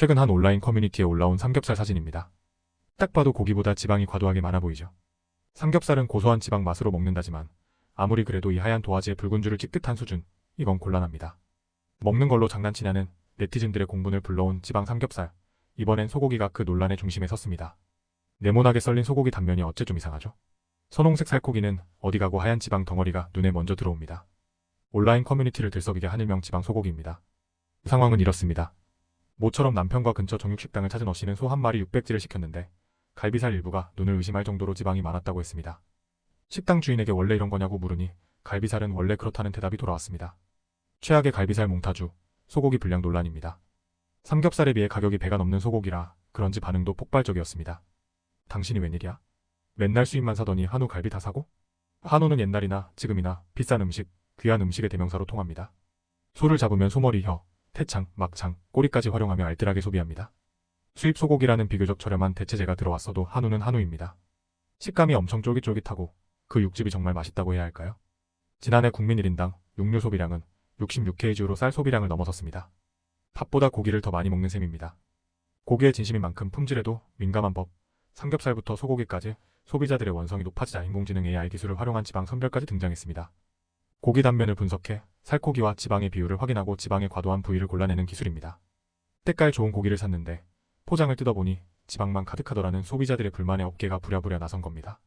최근 한 온라인 커뮤니티에 올라온 삼겹살 사진입니다. 딱 봐도 고기보다 지방이 과도하게 많아 보이죠. 삼겹살은 고소한 지방 맛으로 먹는다지만 아무리 그래도 이 하얀 도화지에 붉은 줄을 찍듯한 수준, 이건 곤란합니다. 먹는 걸로 장난치냐는 네티즌들의 공분을 불러온 지방 삼겹살, 이번엔 소고기가 그 논란의 중심에 섰습니다. 네모나게 썰린 소고기 단면이 어째 좀 이상하죠? 선홍색 살코기는 어디 가고 하얀 지방 덩어리가 눈에 먼저 들어옵니다. 온라인 커뮤니티를 들썩이게 한 일명 지방 소고기입니다. 상황은 이렇습니다. 모처럼 남편과 근처 정육식당을 찾은 어 씨는 소 한 마리 600지를 시켰는데 갈비살 일부가 눈을 의심할 정도로 지방이 많았다고 했습니다. 식당 주인에게 원래 이런 거냐고 물으니 갈비살은 원래 그렇다는 대답이 돌아왔습니다. 최악의 갈비살 몽타주, 소고기 불량 논란입니다. 삼겹살에 비해 가격이 배가 넘는 소고기라 그런지 반응도 폭발적이었습니다. 당신이 웬일이야? 맨날 수입만 사더니 한우 갈비 다 사고? 한우는 옛날이나 지금이나 비싼 음식, 귀한 음식의 대명사로 통합니다. 소를 잡으면 소머리, 혀, 태창, 막창, 꼬리까지 활용하며 알뜰하게 소비합니다. 수입 소고기라는 비교적 저렴한 대체재가 들어왔어도 한우는 한우입니다. 식감이 엄청 쫄깃쫄깃하고 그 육즙이 정말 맛있다고 해야 할까요? 지난해 국민 1인당 육류 소비량은 66kg로 쌀 소비량을 넘어섰습니다. 밥보다 고기를 더 많이 먹는 셈입니다. 고기에 진심인 만큼 품질에도 민감한 법, 삼겹살부터 소고기까지 소비자들의 원성이 높아지자 인공지능 AI 기술을 활용한 지방 선별까지 등장했습니다. 고기 단면을 분석해 살코기와 지방의 비율을 확인하고 지방의 과도한 부위를 골라내는 기술입니다. 때깔 좋은 고기를 샀는데 포장을 뜯어보니 지방만 가득하더라는 소비자들의 불만에 업계가 부랴부랴 나선 겁니다.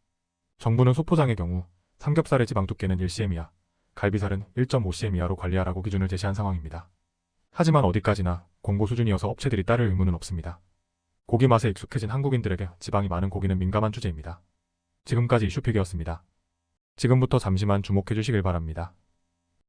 정부는 소포장의 경우 삼겹살의 지방 두께는 1cm 이하, 갈비살은 1.5cm 이하로 관리하라고 기준을 제시한 상황입니다. 하지만 어디까지나 공고 수준이어서 업체들이 따를 의무는 없습니다. 고기 맛에 익숙해진 한국인들에게 지방이 많은 고기는 민감한 주제입니다. 지금까지 이슈픽이었습니다. 지금부터 잠시만 주목해 주시길 바랍니다.